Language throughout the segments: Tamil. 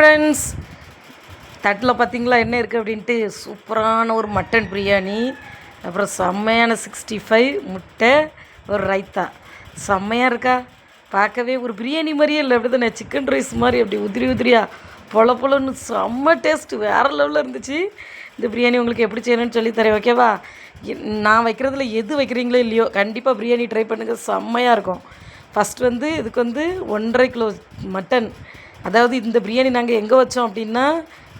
ஃப்ரெண்ட்ஸ் தட்டில் பார்த்திங்களா என்ன இருக்குது அப்படின்ட்டு சூப்பரான ஒரு மட்டன் பிரியாணி அப்புறம் செம்மையான சிக்ஸ்டி ஃபைவ் முட்டை ஒரு ரைத்தா. செம்மையாக இருக்கா? பார்க்கவே ஒரு பிரியாணி மாதிரியே இல்லை அப்படி தானே சிக்கன் ரைஸ் மாதிரி அப்படி உதிரி உதிரியா பொல பொலன்னு செம்ம டேஸ்ட்டு வேறு லெவலில் இருந்துச்சு. இந்த பிரியாணி உங்களுக்கு எப்படி செய்யணும்னு சொல்லி தரேன் ஓகேவா நான் வைக்கிறதுல எது வைக்கிறீங்களோ இல்லையோ கண்டிப்பாக பிரியாணி ட்ரை பண்ணுங்கள் செம்மையாக இருக்கும். ஃபஸ்ட் வந்து இதுக்கு வந்து ஒன்றரை கிலோ மட்டன் அதாவது இந்த பிரியாணி நாங்கள் எங்கே வச்சோம் அப்படின்னா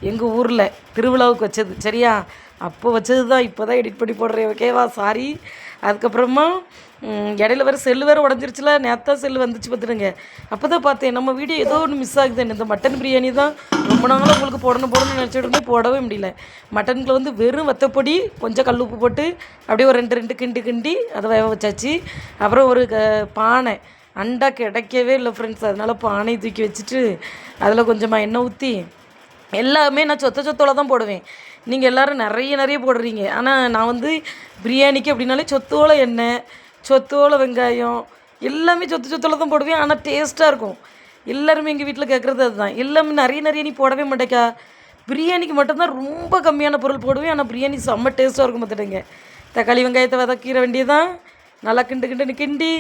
எங்கள் ஊரில் திருவிழாவுக்கு வச்சது சரியா? அப்போ வச்சது தான் இப்போ தான் எடிட் பண்ணி போடுறேன் ஓகேவா சாரி அதுக்கப்புறமா இடையில வேறு செல்லு வேறு உடஞ்சிருச்சுல நேத்தா செல்லு வந்துச்சு பார்த்துடுங்க அப்போ தான் பார்த்தேன் நம்ம வீடியோ ஏதோ ஒன்று மிஸ் ஆகுது இந்த மட்டன் பிரியாணி தான். ரொம்ப நாளாக உங்களுக்கு போடணும் போடணும்னு நினச்சிட்டு இருந்தேன் போடவே முடியல. மட்டனுக்குள்ள வந்து வெறும் வத்தப்பொடி கொஞ்சம் கல் உப்பு போட்டு அப்படியே ஒரு ரெண்டு ரெண்டு கிண்டு கிண்டி அதை வேக வச்சாச்சு. அப்புறம் ஒரு க- பானை. அண்டா கிடைக்கவே இல்லை ஃப்ரெண்ட்ஸ் அதனால் பானையை தூக்கி வச்சுட்டு அதில் கொஞ்சமாக எண்ணெய் ஊற்றி எல்லாமே நான் சொத்த சொத்தோல தான் போடுவேன். நீங்கள் எல்லோரும் நிறைய நிறைய போடுறீங்க. ஆனால் நான் வந்து பிரியாணிக்கு அப்படின்னாலே சொத்தோல எண்ணெய் சொத்தோல வெங்காயம் எல்லாமே சொத்து சொத்தோல தான் போடுவேன். ஆனால் டேஸ்ட்டாக இருக்கும். எல்லாருமே எங்கள் வீட்டில் கேட்குறது அதுதான். எல்லாமே நிறைய நிறைய நீ போடவே மாட்டேக்கா. பிரியாணிக்கு மட்டும்தான் ரொம்ப கம்மியான பொருள் போடுவேன். ஆனால் பிரியாணி செம்ம டேஸ்ட்டாக இருக்கும் பார்த்துட்டேங்க தக்காளி வெங்காயத்தை வதக்கிற வேண்டியதான் நல்லா கிண்டு கிண்டுன்னு கிண்டி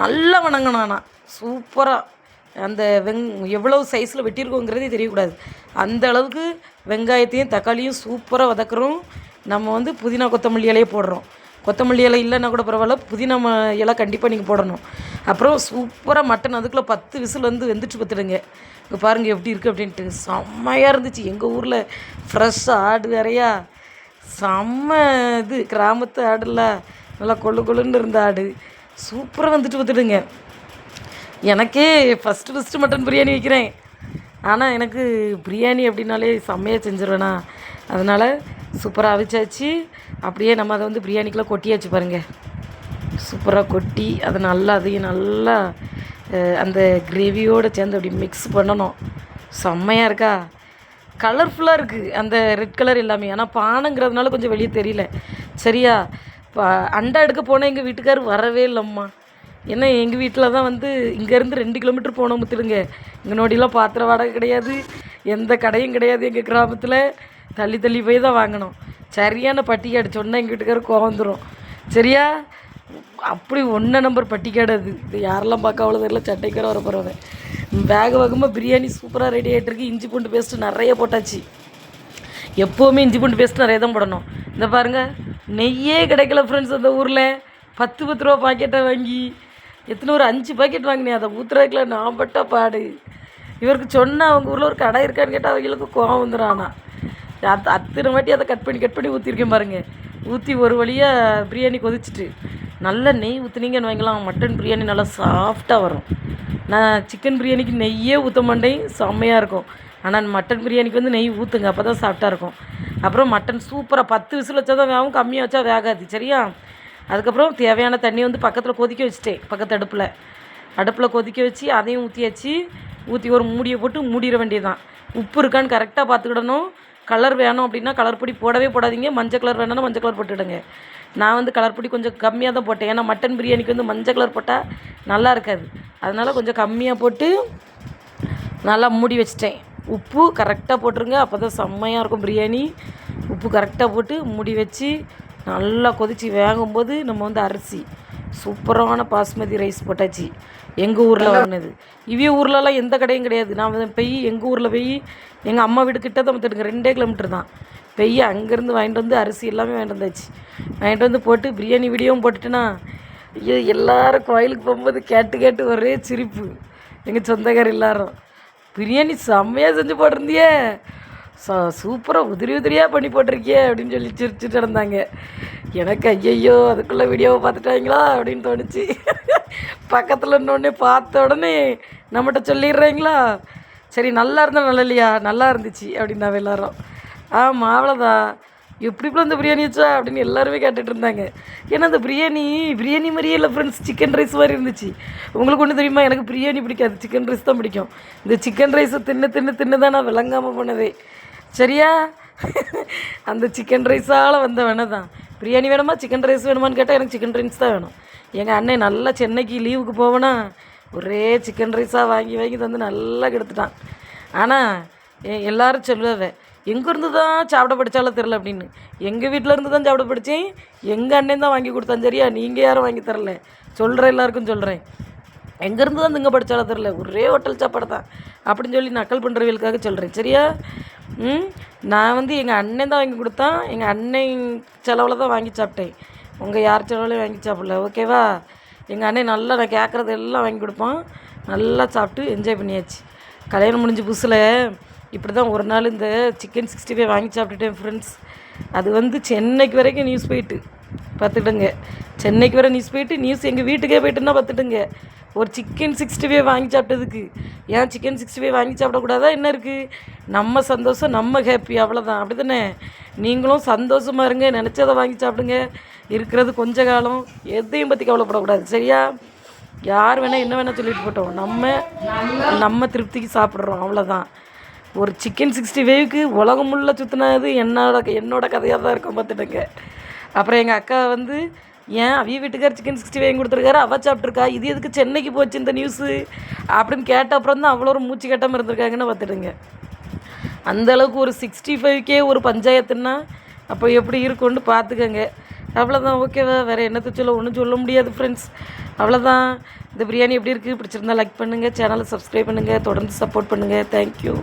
நல்லா வணங்கணும் ஆனால் சூப்பராக அந்த வெங் எவ்வளோ சைஸில் வெட்டியிருக்கோங்கிறதே தெரியக்கூடாது. அந்த அளவுக்கு வெங்காயத்தையும் தக்காளியும் சூப்பராக வதக்குறோம். நம்ம வந்து புதினா கொத்தமல்லி இலையே போடுறோம். கொத்தமல்லி இலை இல்லைன்னா கூட பரவாயில்ல புதினா ம இலை கண்டிப்பாக நீங்கள் போடணும். அப்புறம் சூப்பராக மட்டன் அதுக்குள்ளே பத்து விசில் வந்து வெந்துட்டு பார்த்துடுங்க. இங்கே பாருங்கள் எப்படி இருக்குது அப்படின்ட்டு. செம்மையாக இருந்துச்சு. எங்கள் ஊரில் ஃப்ரெஷ் ஆடு வேறையா. செம்ம இது. கிராமத்து ஆடுல. நல்லா கொள்ளு கொள்ளுன்னு இருந்த ஆடு சூப்பராக வந்துட்டு பார்த்துடுங்க எனக்கே ஃபஸ்ட்டு ஃபஸ்ட்டு மட்டன் பிரியாணி வைக்கிறேன். ஆனால் எனக்கு பிரியாணி அப்படின்னாலே செம்மையாக செஞ்சிருவேனா. அதனால் சூப்பராக அவிச்சாச்சு. அப்படியே நம்ம அதை வந்து பிரியாணிக்குள்ளே கொட்டியாச்சு பாருங்கள் சூப்பராக கொட்டி அதை நல்லா அதையும் நல்லா அந்த கிரேவியோடு சேர்ந்து அப்படி மிக்ஸ் பண்ணணும். செம்மையாக இருக்கா? கலர்ஃபுல்லாக இருக்குது அந்த ரெட் கலர் எல்லாமே. ஆனால் பானைங்கிறதுனால கொஞ்சம் வெளியே தெரியல. சரியா? அண்டா எடுக்க போனால் எங்கள் வீட்டுக்கார் வரவே இல்லைம்மா. ஏன்னா எங்கள் வீட்டில் தான் வந்து இங்கேருந்து ரெண்டு கிலோமீட்டர் போனோம் முத்துடுங்க இங்கே நோடிலாம் பாத்திர வாடகை கிடையாது. எந்த கடையும் கிடையாது எங்கள் கிராமத்தில். தள்ளி தள்ளி போய் தான் வாங்கினோம் சரியான பட்டிக்காடு சொன்னால் எங்கள் வீட்டுக்காரர் கோவம் வந்துடும் சரியா? அப்படி ஒன்றை நம்பர் பட்டிக்காடு அது. இது யாரெல்லாம் பார்க்க அவ்வளோ தெரியல சட்டைக்கார வர போகிறவன் வேக வேகமாக பிரியாணி சூப்பராக ரெடி ஆகிட்டு இருக்கு. இஞ்சி பூண்டு பேஸ்ட்டு நிறைய போட்டாச்சு. எப்போவுமே இஞ்சி பூண்டு பேஸ்ட்டு நிறைய தான் போடணும். இந்த பாருங்கள் நெய்யே கிடைக்கல ஃப்ரெண்ட்ஸ் அந்த ஊரில். பத்து பத்து ரூபா பாக்கெட்டை வாங்கி எத்தனை ஒரு அஞ்சு பாக்கெட் வாங்கினேன் அதை ஊற்றுறதுக்குள்ள நான் பட்ட பாடு. இவருக்கு சொன்னால் அவங்க ஊரில் ஒரு கடை இருக்கான்னு கேட்டால் அவங்களுக்கு கோவம் வந்துடும் ஆனால் அத் அத்தனை வாட்டி அதை கட் பண்ணி கட் பண்ணி ஊற்றிருக்கேன் பாருங்கள் ஊற்றி ஒரு வழியாக பிரியாணி கொதிச்சிட்டு நல்ல நெய் ஊற்றுனீங்கன்னு வாங்கலாம் மட்டன் பிரியாணி நல்லா சாஃப்டாக வரும். நான் சிக்கன் பிரியாணிக்கு நெய்யே ஊற்ற மாட்டேன் செம்மையாக இருக்கும். ஆனால் மட்டன் பிரியாணிக்கு வந்து நெய் ஊற்றுங்க அப்போ தான் சாஃப்டாக இருக்கும். அப்புறம் மட்டன் சூப்பராக பத்து விசில் வச்சா தான் வேகும் கம்மியாக வச்சா வேகாது சரியா? அதுக்கப்புறம் தேவையான தண்ணி வந்து பக்கத்தில் கொதிக்க வச்சுட்டேன் பக்கத்து அடுப்பில். அடுப்பில் கொதிக்க வச்சு அதையும் ஊற்றியாச்சு ஊற்றி ஒரு மூடியை போட்டு மூடிட வேண்டியதுதான். உப்பு இருக்கான்னு கரெக்டாக பார்த்துக்கிடணும். கலர் வேணும் அப்படின்னா கலர் பொடி போடவே போடாதீங்க. மஞ்சள் கலர் வேணும்னா மஞ்சள் கலர் போட்டுவிடுங்க நான் வந்து கலர் பொடி கொஞ்சம் கம்மியாக தான் போட்டேன். ஏன்னா மட்டன் பிரியாணிக்கு வந்து மஞ்சள் கலர் போட்டால் நல்லா இருக்காது. அதனால் கொஞ்சம் கம்மியாக போட்டு நல்லா மூடி வச்சிட்டேன். உப்பு கரெக்டாக போட்டுருங்க. அப்போ தான் செம்மையாக இருக்கும் பிரியாணி. உப்பு கரெக்டாக போட்டு மூடி வச்சு நல்லா கொதித்து வேகும்போது நம்ம வந்து அரிசி. சூப்பரான பாஸ்மதி ரைஸ் போட்டாச்சு. எங்கள் ஊரில் வாங்கினது இவிய ஊர்லலாம் எந்த கடையும் கிடையாது. நான் போய் எங்கள் ஊரில் போய் எங்கள் அம்மா வீடு கிட்ட தான் பார்த்துட்டுங்க ரெண்டே கிலோமீட்டர் தான். போய் அங்கேருந்து வாங்கிட்டு வந்து அரிசி எல்லாமே வாங்கிட்டு வந்தாச்சு. வாங்கிட்டு வந்து போட்டு பிரியாணி வீடியோவும் போட்டுட்டேன்னா ஐயோ எல்லாரும் கோயிலுக்கு போகும்போது கேட்டு கேட்டு ஒரே சிரிப்பு. எங்கள் சொந்தக்கார எல்லாரும். பிரியாணி செம்மையாக செஞ்சு போட்டிருந்தியே. ச சூப்பராக உதிரி உதிரியாக பண்ணி போட்டிருக்கியே அப்படின்னு சொல்லி சிரிச்சுட்டு இருந்தாங்க எனக்கு ஐயையோ அதுக்குள்ளே வீடியோவை பார்த்துட்டாங்களா அப்படின்னு தோணுச்சு. பக்கத்தில் இன்னொன்னே பார்த்த உடனே நம்மகிட்ட சொல்லிடுறீங்களா? சரி நல்லா இருந்தால் நல்லா இல்லையா? நல்லா இருந்துச்சு அப்படின்னாவே எல்லாரும். ஆமாம் அவ்வளோதான் எப்படி இப்படி இந்த பிரியாணி வச்சா அப்படின்னு எல்லாருமே கேட்டுட்டு இருந்தாங்க. ஏன்னா அந்த பிரியாணி பிரியாணி மாதிரியே இல்லை ஃப்ரெண்ட்ஸ் சிக்கன் ரைஸ் மாதிரி இருந்துச்சு. உங்களுக்கு ஒன்று தெரியுமா? எனக்கு பிரியாணி பிடிக்காது. சிக்கன் ரைஸ் தான் பிடிக்கும். இந்த சிக்கன் ரைஸை தின்னு தின்னு தின்னு தான் நான் விளங்காமல் போனதே. சரியா? அந்த சிக்கன் ரைஸால் வந்த வேணை தான். பிரியாணி வேணுமா? சிக்கன் ரைஸ் வேணுமான்னு கேட்டால் எனக்கு சிக்கன் ரைஸ் தான் வேணும். எங்கள் அண்ணன் நல்லா சென்னைக்கு லீவுக்கு போவேனா ஒரே சிக்கன் ரைஸாக வாங்கி வாங்கி தந்து நல்லா கெடுத்துட்டான். ஆனால் எ- எல்லாரும் சொல்லுவேன் எங்கேருந்து தான் சாப்பிட படித்தாலும் தெரில அப்படின்னு. எங்கள் வீட்டில் இருந்து தான் சாப்பிட படித்தேன் எங்கள் அண்ணன் தான் வாங்கி கொடுத்தான். சரியா? நீங்கள் யாரும் வாங்கி தரல. சொல்கிறேன் எல்லாருக்கும் சொல்கிறேன் எங்கேருந்து தான் இங்கே படித்தாலும் தெரில ஒரே ஹோட்டல் சாப்பாடு தான். அப்படின்னு சொல்லி நக்கல் பண்ணுறவங்களுக்காக சொல்கிறேன் சரியா? ம்? நான் வந்து எங்கள் அண்ணன் தான் வாங்கி கொடுத்தான். எங்கள் அண்ணன் செலவில் தான் வாங்கி சாப்பிட்டேன். உங்கள் யார் செலவுலையும் வாங்கி சாப்பிடல. ஓகேவா எங்கள் அண்ணன் நல்லா நான் கேட்குறது எல்லாம் வாங்கி கொடுப்பான். நல்லா சாப்பிட்டு என்ஜாய் பண்ணியாச்சு. கல்யாணம் முடிஞ்ச புதுசில் இப்படி தான் ஒரு நாள் இந்த சிக்கன் சிக்ஸ்டி ஃபைவ் வாங்கி சாப்பிட்டுட்டேன் ஃப்ரெண்ட்ஸ் அது வந்து சென்னைக்கு வரைக்கும் நியூஸ் போயிட்டு. பார்த்துட்டுங்க சென்னைக்கு வர நியூஸ் போயிட்டு நியூஸ் எங்கள் வீட்டுக்கே போயிட்டுன்னா பார்த்துட்டுங்க ஒரு சிக்கன் சிக்ஸ்டி ஃபைவ் வாங்கி சாப்பிட்டதுக்கு. ஏன் சிக்கன் சிக்ஸ்டி ஃபைவ் வாங்கி சாப்பிடக்கூடாதா? என்ன இருக்குது நம்ம சந்தோஷம் நம்ம ஹாப்பி அவ்வளோதான் அப்படி தானே நீங்களும் சந்தோஷமாக இருங்க. நினச்சதை வாங்கி சாப்பிடுங்க. இருக்கிறது கொஞ்ச காலம். எதையும் பற்றி கவலைப்படக்கூடாது. சரியா? யார் வேணால் என்ன வேணால் சொல்லிட்டு போட்டோம். நம்ம நம்ம திருப்திக்கு சாப்பிட்றோம். அவ்வளோதான் ஒரு சிக்கன் சிக்ஸ்டி ஃபைவ்க்கு உலகம் முள்ள சுற்றினது என்னோட என்னோட கதையாக தான் இருக்கும் பார்த்துட்டுங்க. அப்புறம் எங்கள் அக்கா வந்து ஏன் அவிய வீட்டுக்கார் சிக்கன் சிக்ஸ்டி ஃபைவ் கொடுத்துருக்காரு? அவ சாப்பிட்ருக்கா இது எதுக்கு சென்னைக்கு போச்சு இந்த நியூஸு அப்படின்னு கேட்ட அப்புறம் தான் அவ்வளோ ஒரு மூச்சு கட்டாமல் இருந்திருக்காங்கன்னு பார்த்துடுங்க அந்த அளவுக்கு ஒரு சிக்ஸ்டி ஃபைவ்க்கே ஒரு பஞ்சாயத்துன்னா அப்போ எப்படி இருக்கும்னு பார்த்துக்கங்க. அவ்வளோதான் ஓகேவா? வேறு என்னத்தை சொல்ல ஒன்றும் சொல்ல முடியாது ஃப்ரெண்ட்ஸ் அவ்வளோதான் இந்த பிரியாணி எப்படி இருக்குது பிடிச்சிருந்தா லைக் பண்ணுங்கள் சேனலை சப்ஸ்கிரைப் பண்ணுங்கள் தொடர்ந்து சப்போர்ட் பண்ணுங்கள் தேங்க்யூ